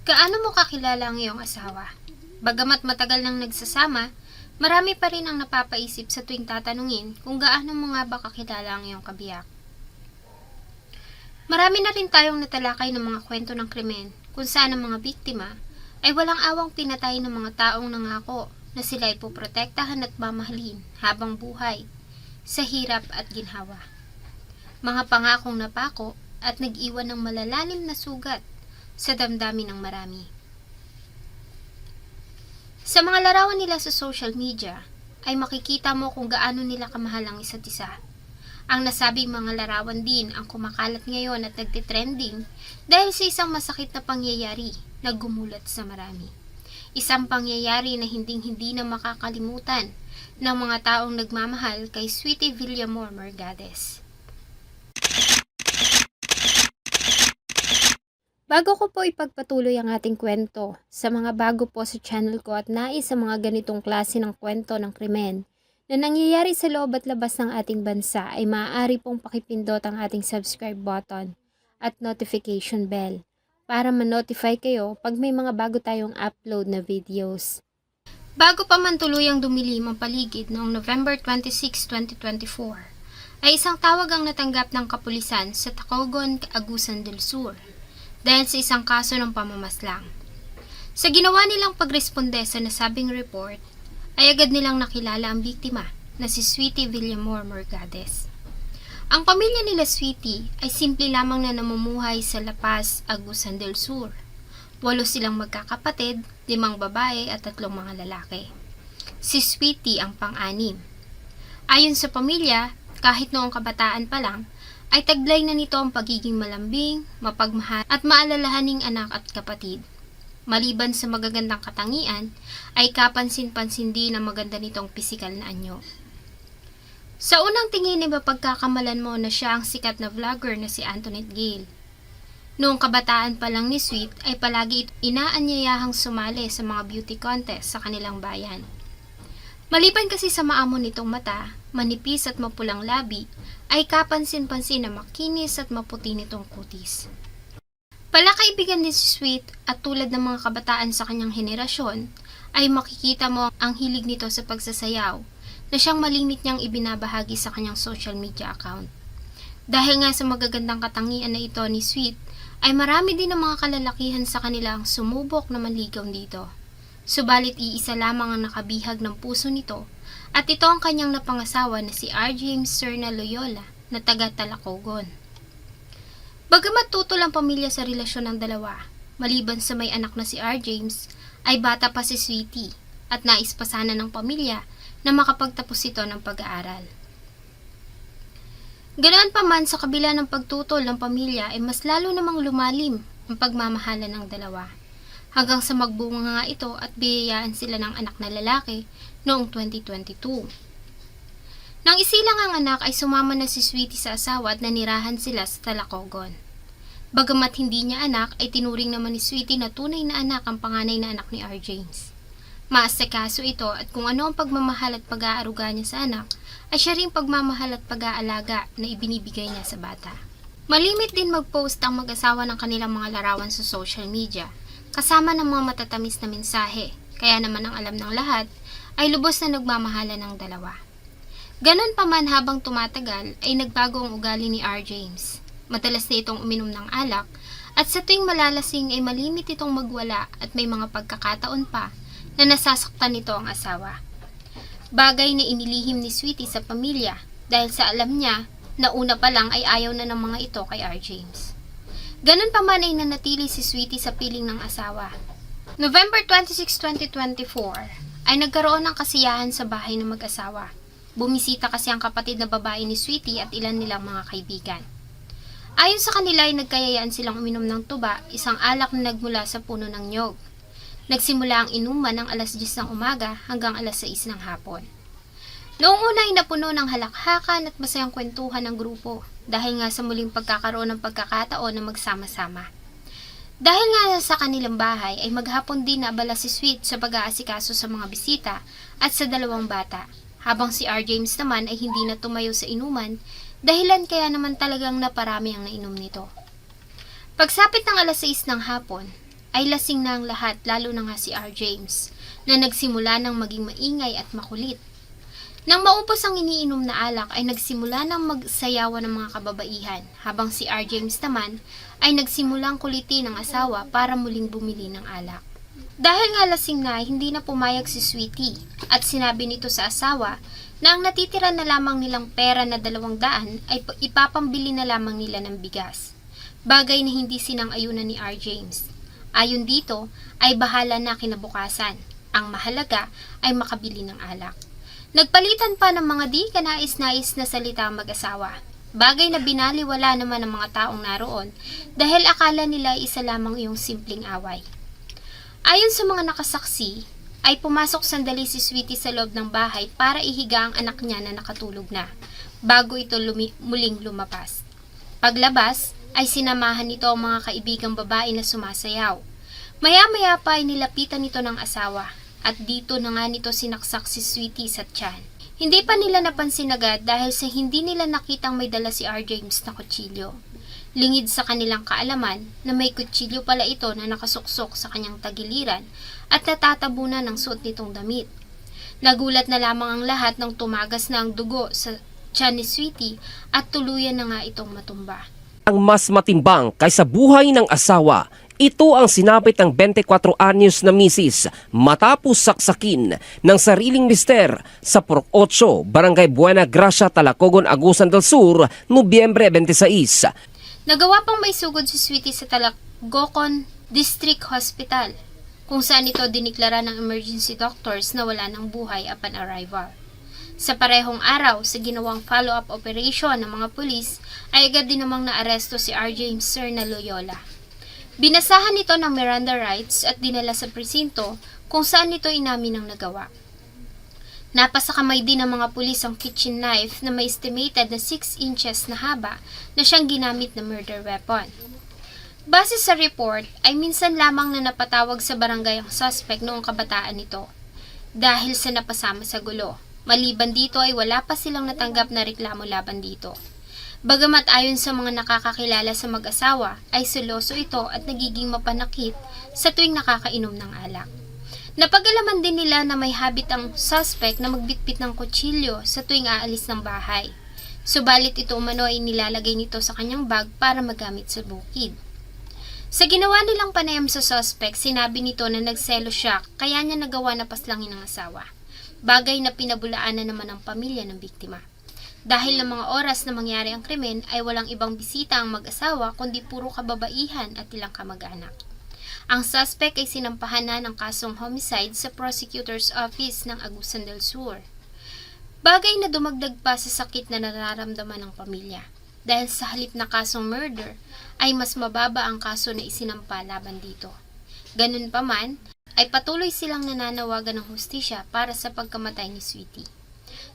Gaano mo kakilala ang iyong asawa? Bagamat matagal nang nagsasama, marami pa rin ang napapaisip sa tuwing tatanungin kung gaano mo nga ba kakilala ang iyong kabiyak. Marami na rin tayong natalakay ng mga kwento ng krimen kung saan ang mga biktima ay walang awang pinatay ng mga taong nangako na sila ay poprotektahan at mamahalin habang buhay sa hirap at ginhawa. Mga pangakong napako at nag-iwan ng malalalim na sugat sa damdamin ng marami. Sa mga larawan nila sa social media, ay makikita mo kung gaano nila kamahal ang isa't isa. Ang nasabing mga larawan din ang kumakalat ngayon at nagtitrending dahil sa isang masakit na pangyayari na gumulat sa marami. Isang pangyayari na hinding-hindi na makakalimutan ng mga taong nagmamahal kay Sweetie Villamor Morgades. Bago ko po ipagpatuloy ang ating kwento, sa mga bago po sa channel ko at nais sa mga ganitong klase ng kwento ng krimen na nangyayari sa loob at labas ng ating bansa ay maaari pong pakipindot ang ating subscribe button at notification bell para ma-notify kayo pag may mga bago tayong upload na videos. Bago pa man tuluyang dumilim ang paligid noong November 26, 2024, ay isang tawag ang natanggap ng kapulisan sa Tacloban, Agusan del Sur dahil sa isang kaso ng pamamaslang. Sa ginawa nilang pagresponde sa nasabing report, ay agad nilang nakilala ang biktima na si Sweetie Villamor Morgades. Ang pamilya nila Sweetie ay simple lamang na namumuhay sa La Paz, Agusan del Sur. Walo silang magkakapatid, limang babae at tatlong mga lalaki. Si Sweetie ang pang-anim. Ayon sa pamilya, kahit noong kabataan pa lang, ay taglay na nito ang pagiging malambing, mapagmahal at maalalahaning anak at kapatid. Maliban sa magagandang katangian, ay kapansin-pansin din ang maganda nitong pisikal na anyo. Sa unang tingin ay mapagkakamalan mo na siya ang sikat na vlogger na si Antoinette Gale. Noong kabataan pa lang ni Sweet ay palagi inaanyayahang sumali sa mga beauty contest sa kanilang bayan. Maliban kasi sa maamo nitong mata, manipis at mapulang labi, ay kapansin-pansin na makinis at maputi nitong kutis. Palakaibigan ni si Sweet at tulad ng mga kabataan sa kanyang henerasyon, ay makikita mo ang hilig nito sa pagsasayaw na siyang malimit niyang ibinabahagi sa kanyang social media account. Dahil nga sa magagandang katangian na ito ni Sweet, ay marami din ng mga kalalakihan sa kanilang sumubok na manligaw dito. Subalit iisa lamang ang nakabihag ng puso nito at ito ang kanyang napangasawa na si R. James Serna Loyola na taga Talacogon. Bagamat tutol ang pamilya sa relasyon ng dalawa, maliban sa may anak na si R. James, ay bata pa si Sweetie at nais pa sana ng pamilya na makapagtapos ito ng pag-aaral. Ganoon pa man sa kabila ng pagtutol ng pamilya ay mas lalo namang lumalim ang pagmamahalan ng dalawa hanggang sa magbunga nga ito at biyayaan sila ng anak na lalaki noong 2022. Nang isilang ang anak ay sumama na si Sweetie sa asawa at nanirahan sila sa Talacogon. Bagamat hindi niya anak ay tinuring naman ni Sweetie na tunay na anak ang panganay na anak ni R. James. Maasikaso ito at kung ano ang pagmamahal at pag-aaruga niya sa anak ay siya ring pagmamahal at pag-aalaga na ibinibigay niya sa bata. Malimit din mag-post ang mag-asawa ng kanilang mga larawan sa social media kasama ng mga matatamis na mensahe kaya naman ang alam ng lahat ay lubos na nagmamahalan ng dalawa. Ganon pa man habang tumatagal ay nagbago ang ugali ni R. James. Madalas na itong uminom ng alak at sa tuwing malalasing ay malimit itong magwala at may mga pagkakataon pa na nasasaktan nito ang asawa. Bagay na inilihim ni Sweetie sa pamilya dahil sa alam niya na una pa lang ay ayaw na ng mga ito kay R. James. Ganon pa man ay nanatili si Sweetie sa piling ng asawa. November 26, 2024 ay nagkaroon ng kasiyahan sa bahay ng mag-asawa. Bumisita kasi ang kapatid na babae ni Sweetie at ilan nilang mga kaibigan. Ayon sa kanila ay nagkayayaan silang uminom ng tuba, isang alak na nagmula sa puno ng nyog. Nagsimula ang inuman ng alas 10 ng umaga hanggang alas 6 ng hapon. Noong una ay napuno ng halakhakan at masayang kwentuhan ng grupo dahil nga sa muling pagkakaroon ng pagkakataon na magsama-sama. Dahil nga sa kanilang bahay ay maghapon din na abala si Sweet sa pag-aasikaso sa mga bisita at sa dalawang bata, habang si R. James naman ay hindi na tumayo sa inuman dahilan kaya naman talagang naparami ang nainom nito. Pagsapit ng alas 6 ng hapon, ay lasing na ang lahat lalo na nga si R. James na nagsimula ng maging maingay at makulit. Nang maupos ang iniinom na alak ay nagsimula ng magsayawan ng mga kababaihan habang si R. James naman ay nagsimulang kulitin ng asawa para muling bumili ng alak. Dahil nga lasing na, hindi na pumayag si Sweetie at sinabi nito sa asawa na ang natitira na lamang nilang pera na dalawang daan ay pa- ipapambili na lamang nila ng bigas. Bagay na hindi sinang-ayunan ni R. James. Ayon dito ay bahala na kinabukasan. Ang mahalaga ay makabili ng alak. Nagpalitan pa ng mga di kanais-nais na salita ang mag-asawa. Bagay na binaliwala naman ng mga taong naroon dahil akala nila isa lamang yung simpleng away. Ayon sa mga nakasaksi, ay pumasok sandali si Sweetie sa loob ng bahay para ihiga ang anak niya na nakatulog na, bago ito lumi- muling lumapas. Paglabas, ay sinamahan nito ang mga kaibigang babae na sumasayaw. Maya-maya pa ay nilapitan nito ng asawa, at dito na nga nito sinaksak si Sweetie sa tiyan. Hindi pa nila napansin agad dahil sa hindi nila nakitang may dala si R. James na kutsilyo. Lingid sa kanilang kaalaman na may kutsilyo pala ito na nakasuksok sa kanyang tagiliran at natatabunan ng suot nitong damit. Nagulat na lamang ang lahat nang tumagas na ang dugo sa tiyan ni Sweetie at tuluyan na nga itong matumba. ang mas matimbang kaysa buhay ng asawa. Ito ang sinapit ng 24 anyos na misis matapos saksakin ng sariling mister sa Purok 8, Barangay Buena Gracia, Talacogon, Agusan del Sur, Nobyembre 26. Nagawa pang may sugod si Sweetie sa Talagocon District Hospital, kung saan ito diniklara ng emergency doctors na wala ng buhay upon arrival. Sa parehong araw, sa ginawang follow-up operation ng mga pulis, ay agad din namang naaresto si R. James Sir na Loyola. Binasahan nito ng Miranda rights at dinala sa presinto kung saan nito inamin ang nagawa. Napasakamay din ng mga pulis ang kitchen knife na may estimated na 6 inches na haba na siyang ginamit na murder weapon. Base sa report, ay minsan lamang na napatawag sa barangay ang suspect noong kabataan nito dahil sa napasama sa gulo. Maliban dito ay wala pa silang natanggap na reklamo laban dito. Bagamat ayon sa mga nakakakilala sa mag-asawa, ay seloso ito at nagiging mapanakit sa tuwing nakakainom ng alak. Napagalaman din nila na may habit ang suspect na magbitbit ng kutsilyo sa tuwing aalis ng bahay. Subalit ito umano ay nilalagay nito sa kanyang bag para magamit sa bukid. Sa ginawa nilang panayam sa suspect, sinabi nito na nagselo siya kaya niya nagawa na paslangin ng asawa. Bagay na pinabulaan na naman ang pamilya ng biktima. Dahil ng mga oras na mangyari ang krimen ay walang ibang bisita ang mag-asawa kundi puro kababaihan at ilang kamag-anak. Ang suspect ay sinampahan na ng kasong homicide sa prosecutor's office ng Agusan del Sur. Bagay na dumagdag pa sa sakit na nararamdaman ng pamilya. Dahil sa halip na kasong murder, ay mas mababa ang kaso na isinampa laban dito. Ganun pa man, ay patuloy silang nananawagan ng hustisya para sa pagkamatay ni Sweetie.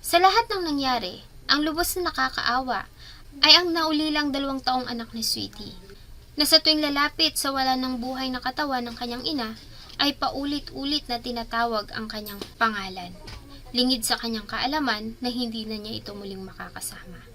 Sa lahat ng nangyari, ang lubos na nakakaawa ay ang naulilang dalawang taong anak ni Sweetie, na sa tuwing lalapit sa wala ng buhay na katawan ng kanyang ina, ay paulit-ulit na tinatawag ang kanyang pangalan. Lingid sa kanyang kaalaman na hindi na niya ito muling makakasama.